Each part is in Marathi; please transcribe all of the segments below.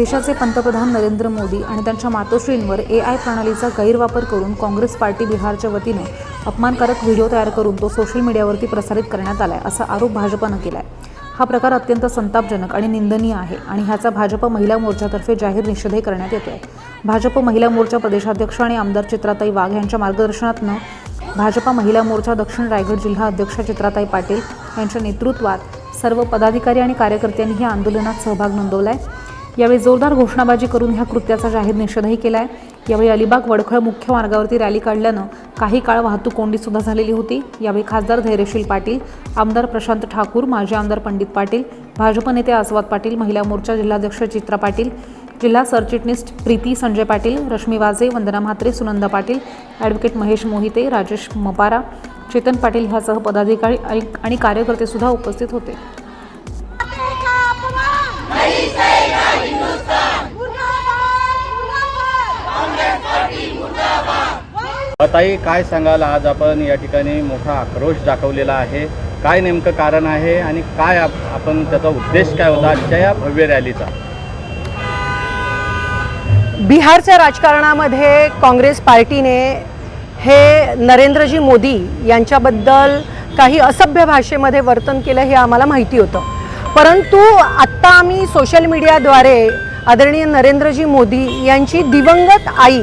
देशाचे पंतप्रधान नरेंद्र मोदी आणि त्यांच्या मातोश्रींवर ए आय प्रणालीचा गैरवापर करून काँग्रेस पार्टी बिहारच्या वतीनं अपमानकारक व्हिडिओ तयार करून तो सोशल मीडियावरती प्रसारित करण्यात आलाय असा आरोप भाजपनं केलाय. हा प्रकार अत्यंत संतापजनक आणि निंदनीय आहे आणि ह्याचा भाजप महिला मोर्चातर्फे जाहीर निषेधही करण्यात येतोय. भाजप महिला मोर्चा प्रदेशाध्यक्ष आणि आमदार चित्राताई वाघ यांच्या मार्गदर्शनातनं भाजपा महिला मोर्चा दक्षिण रायगड जिल्हा अध्यक्ष चित्राताई पाटील यांच्या नेतृत्वात सर्व पदाधिकारी आणि कार्यकर्त्यांनी या आंदोलनात सहभाग नोंदवला आहे यावेळी जोरदार घोषणाबाजी करून ह्या कृत्याचा जाहीर निषेधही आहे यावेळी अलिबाग वडखळ मुख्य मार्गावरती रॅली काढल्यानं काही काळ वाहतूक कोंडी सुद्धा झालेली होती. यावेळी खासदार धैर्यशील पाटील आमदार प्रशांत ठाकूर माजी आमदार पंडित पाटील भाजप नेते आस्वाद पाटील महिला मोर्चा जिल्हाध्यक्ष चित्रा पाटील जिल्हा सरचिटणीस प्रीती संजय पाटील रश्मी वाजे वंदना म्हात्रे सुनंदा पाटील ॲडव्होकेट महेश मोहिते राजेश मपारा चेतन पाटील ह्यासह पदाधिकारी आणि- आणि कार्यकर्ते सुद्धा उपस्थित होते. ताई काय सांगाल? आज आपण या ठिकाणी मोठा आक्रोश दाखवलेला आहे. काय नेमकं कारण आहे आणि काय आप- आपण त्याचा उद्देश काय होता आजच्या या भव्य रॅलीचा? बिहारच्या राजकारणामध्ये काँग्रेस पार्टीने हे नरेंद्रजी मोदी यांच्याबद्दल काही असभ्य भाषेमध्ये वर्तन केलं हे आम्हाला माहिती होतं. परंतु आत्ता आम्ही सोशल मीडियाद्वारे आदरणीय नरेंद्रजी मोदी यांची दिवंगत आई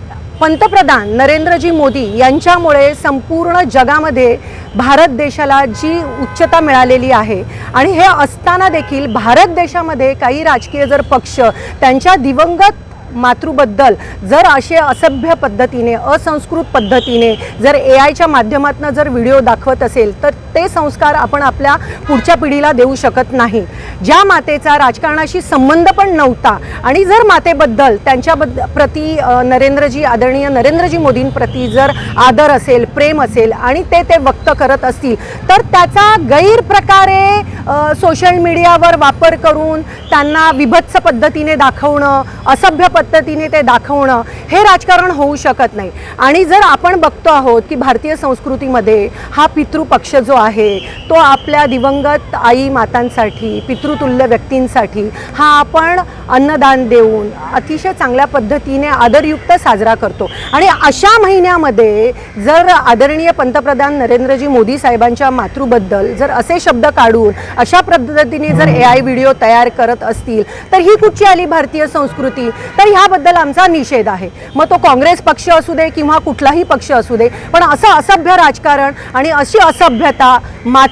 पंतप्रधान नरेंद्रजी मोदी यांच्यामुळे संपूर्ण जगामध्ये भारत देशाला जी उच्चता मिळालेली आहे आणि हे असताना देखील भारत देशामध्ये काही राजकीय जर पक्ष त्यांच्या दिवंगत मातृबद्दल. जर असे असभ्य पद्धतीने असंस्कृत पद्धतीने जर ए आयच्या माध्यमातून जर व्हिडिओ दाखवत असेल तर ते संस्कार आपण आपल्या पुढच्या पिढीला देऊ शकत नाही. ज्या मातेचा राजकारणाशी संबंध पण नव्हता आणि जर मातेबद्दल त्यांच्याबद्द प्रती नरेंद्रजी आदरणीय नरेंद्रजी मोदींप्रती जर आदर असेल प्रेम असेल आणि ते ते व्यक्त करत असतील तर त्याचा गैरप्रकारे सोशल मीडियावर वापर करून त्यांना विभत्स पद्धतीने दाखवणं असभ्य पद्धतीने ते दाखवणं हे राजकारण होऊ शकत नाही. आणि जर आपण बघतो आहोत की भारतीय संस्कृतीमध्ये हा पितृपक्ष जो आहे तो आपल्या दिवंगत आई मातांसाठी पितृतुल्य व्यक्तींसाठी हा आपण अन्नदान देऊन अतिशय चांगल्या पद्धतीने आदरयुक्त साजरा करतो. आणि अशा महिन्यामध्ये जर आदरणीय पंतप्रधान नरेंद्रजी मोदी साहेबांच्या मातृबद्दल जर असे शब्द काढून अशा पद्धतीने जर ए आय व्हिडिओ तयार करत असतील तर ही कुठची आली भारतीय संस्कृती? तर ह्याबद्दल आमचा निषेध आहे. मग तो काँग्रेस पक्ष असू दे किंवा कुठलाही पक्ष असू दे पण असं असभ्य राजकारण आणि अशी असभ्यता मात